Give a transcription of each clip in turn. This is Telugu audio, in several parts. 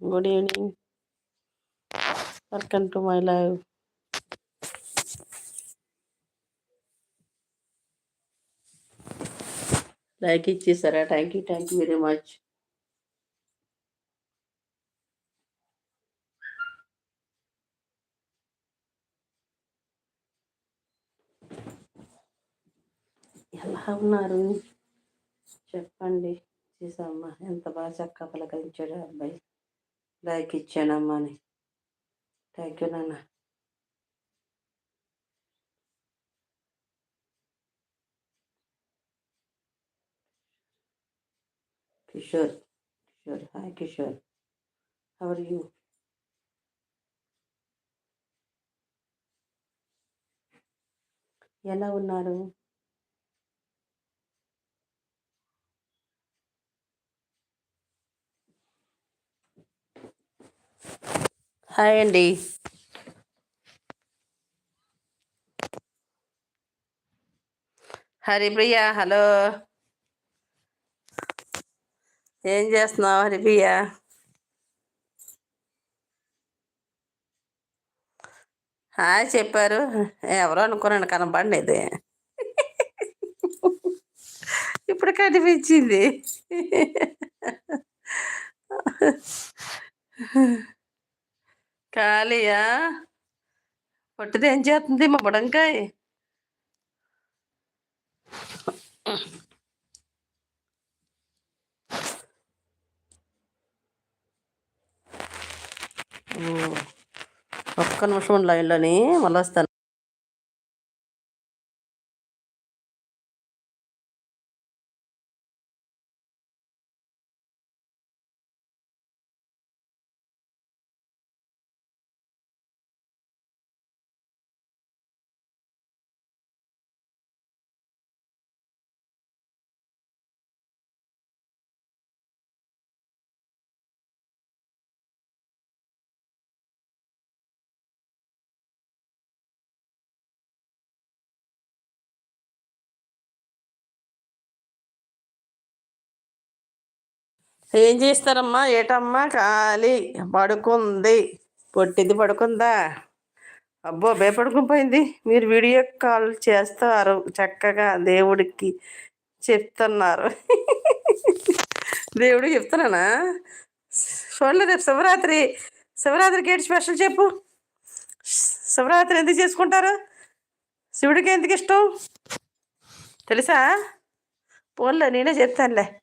Good evening welcome to my live like ఇచ్చేసారా thank you thank you very much ఎలా ఉన్నారు? చెప్పండి. చేసామ్మా ఎంత బాగా చక్క పలకరించాడు అబ్బాయి. లైక్ ఇచ్చానమ్మా అని థ్యాంక్ యూ నాన్న. Kishore Kishore hi Kishore. How are you ఎలా ఉన్నారు? హాయ్ అండి. హరిప్రియ హలో. ఏం చేస్తున్నావు హరిప్రియ? హాయ్ చెప్పారు. ఎవరో అనుకున్నాను కనపడలేదు. ఇప్పుడు కనిపించింది. ఖాళీయా? పొట్టిది ఏం చేస్తుంది మా బుడంకాయ? ఒక్క నిమిషం లైన్లోని మళ్ళీ వస్తాను ఏం చేస్తారమ్మా? ఏటమ్మా? ఖాళీ. పడుకుంది. పొట్టిది పడుకుందా? అబ్బో భయపడుకుపోయింది. మీరు వీడియో కాల్ చేస్తారు. చక్కగా దేవుడికి చెప్తున్నారు. దేవుడికి చెప్తున్నానా? చూడలేదు రేపు శివరాత్రి. శివరాత్రికి ఏంటి స్పెషల్ చెప్పు? శివరాత్రి ఎందుకు చేసుకుంటారు? శివుడికి ఎందుకు ఇష్టం? తెలుసా? పోన్లే నేనే చెప్తానులే.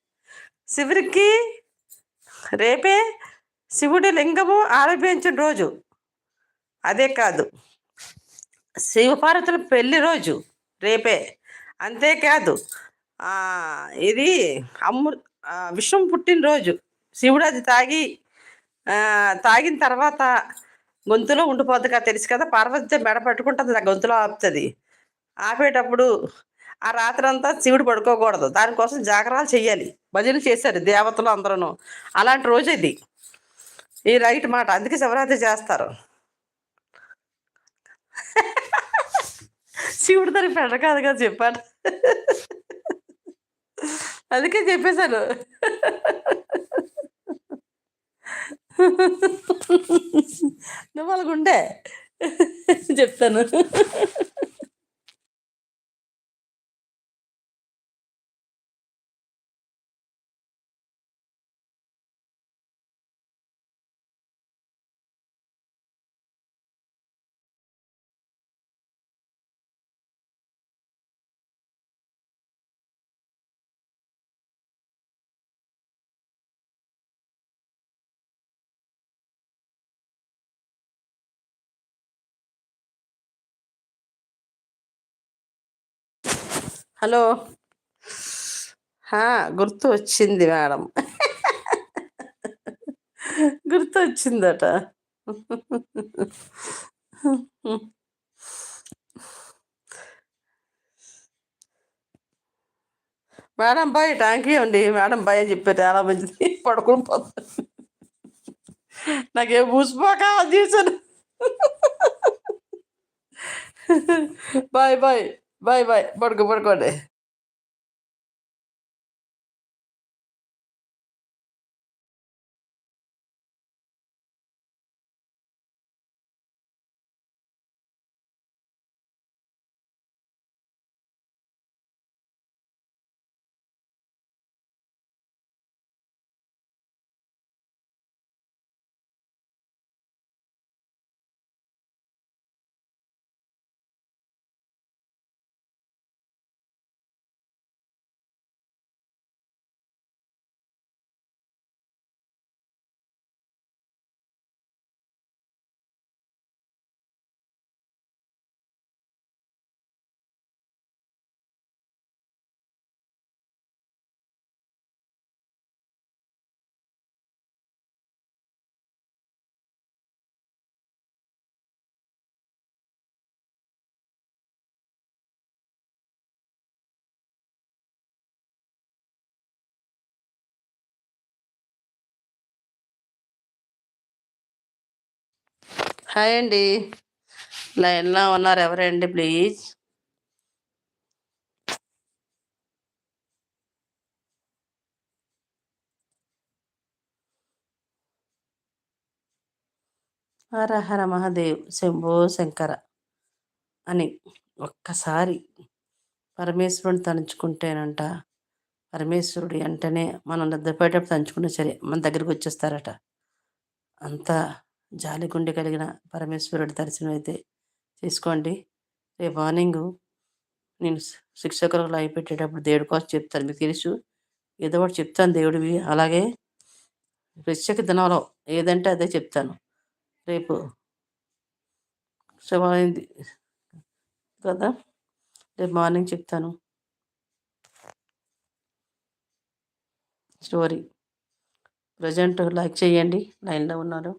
శివుడికి రేపే శివుడి లింగము ఆరంభించిన రోజు. అదే కాదు శివపార్వతుల పెళ్ళి రోజు రేపే. అంతేకాదు ఇది అమ్ము విషం పుట్టినరోజు శివుడు అది తాగి తాగిన తర్వాత గొంతులో ఉండిపోద్ది కదా తెలుసు కదా పార్వతి మెడ పట్టుకుంటుంది గొంతులో ఆపుతుంది. ఆపేటప్పుడు ఆ రాత్రి అంతా శివుడు పడుకోకూడదు. దానికోసం జాగ్రత్తలు చెయ్యాలి. భజనలు చేశారు దేవతలు అందరూ అలాంటి రోజు ఇది. ఈ రైట్ మాట. అందుకే శివరాత్రి చేస్తారు. శివుడు దానికి పెడ కాదు కదా చెప్పాను. అందుకే చెప్పేశాను. నువ్వు వాళ్ళకుండే చెప్తాను. హలో. గుర్తు వచ్చింది మేడం. గుర్తు వచ్చిందట మేడం బాయ్ థ్యాంక్ యూ అండి. మేడం బాయ్ అని చెప్పారు చాలా మంచిది పడుకుని పోతుంది నాకేం పూసిపోక చేశాను. Bye bye. బాయ్ బాయ్ పడుకో పడుకోండి హాయ్ అండి. లైన్లో ఉన్నారు ఎవరండి ప్లీజ్? హర హర మహాదేవ్ శంభో శంకర అని ఒక్కసారి పరమేశ్వరుని తలుచుకుంటేనంట. పరమేశ్వరుడు వెంటనే మనం నిద్రపోయేటప్పుడు తలుచుకున్నా సరే మన దగ్గరికి వచ్చేస్తారట. అంత జాలి గుండె కలిగిన పరమేశ్వరుడి దర్శనం అయితే చేసుకోండి. రేపు మార్నింగ్ నేను శిక్షకులు లైవ్ పెట్టేటప్పుడు దేవుడి కోసం చెప్తాను. మీకు తెలుసు ఏదో ఒకటి చెప్తాను దేవుడివి. అలాగే ప్రత్యేక దినంలో ఏదంటే అదే చెప్తాను. రేపు శుభమైంది కదా? రేపు మార్నింగ్ చెప్తాను. స్టోరీ. ప్రజెంట్ లైక్ చేయండి. లైన్లో ఉన్నారు.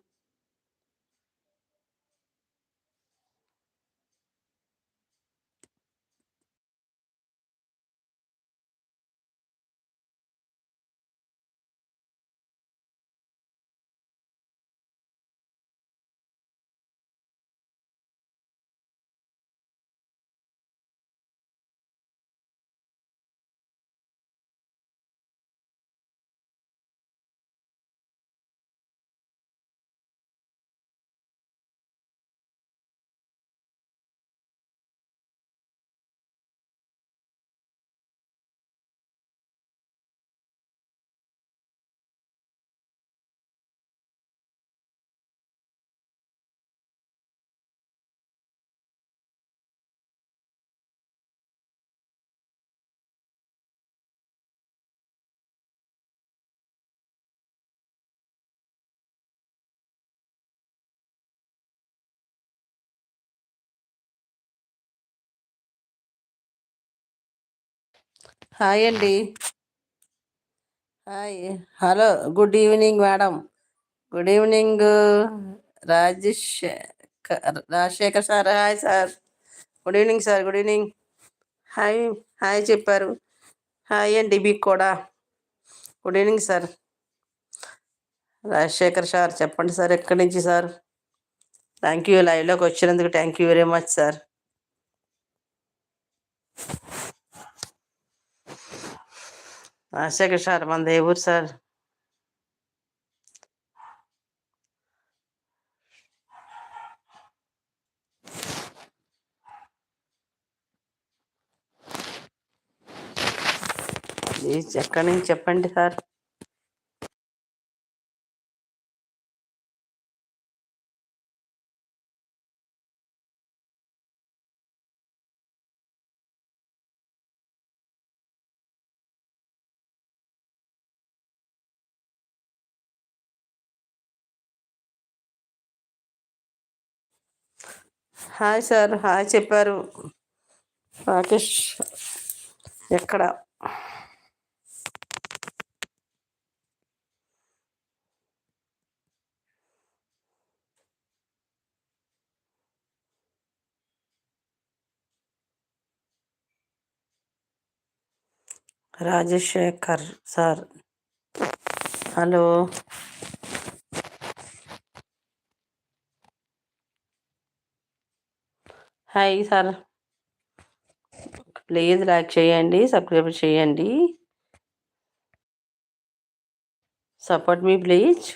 హాయ్ అండి. Hi. Hello good evening madam. Good evening Rajesh Rajasekhar sir. Hi sir. Good evening sir good evening. Hi hi చెప్పారు. హాయ్ అండి మీకు కూడా. Good evening sir. Rajasekhar sir చెప్పండి సార్ ఎక్కడి నుంచి సార్? థ్యాంక్ యూ లైవ్లోకి వచ్చినందుకు thank you very much sir. Rajasekhar sir మన ఏ ఊరు సార్ ఎక్కడి నుంచి చెప్పండి సార్? హాయ్ సార్ హాయ్ చెప్పారు. రాకేష్ ఎక్కడ? Rajasekhar sir. Hello. Hi sir. Please like చేయండి సబ్స్క్రైబ్ చేయండి. సపోర్ట్ మీ ప్లీజ్.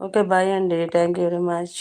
ఓకే బాయ్ అండి థ్యాంక్ యూ వెరీ మచ్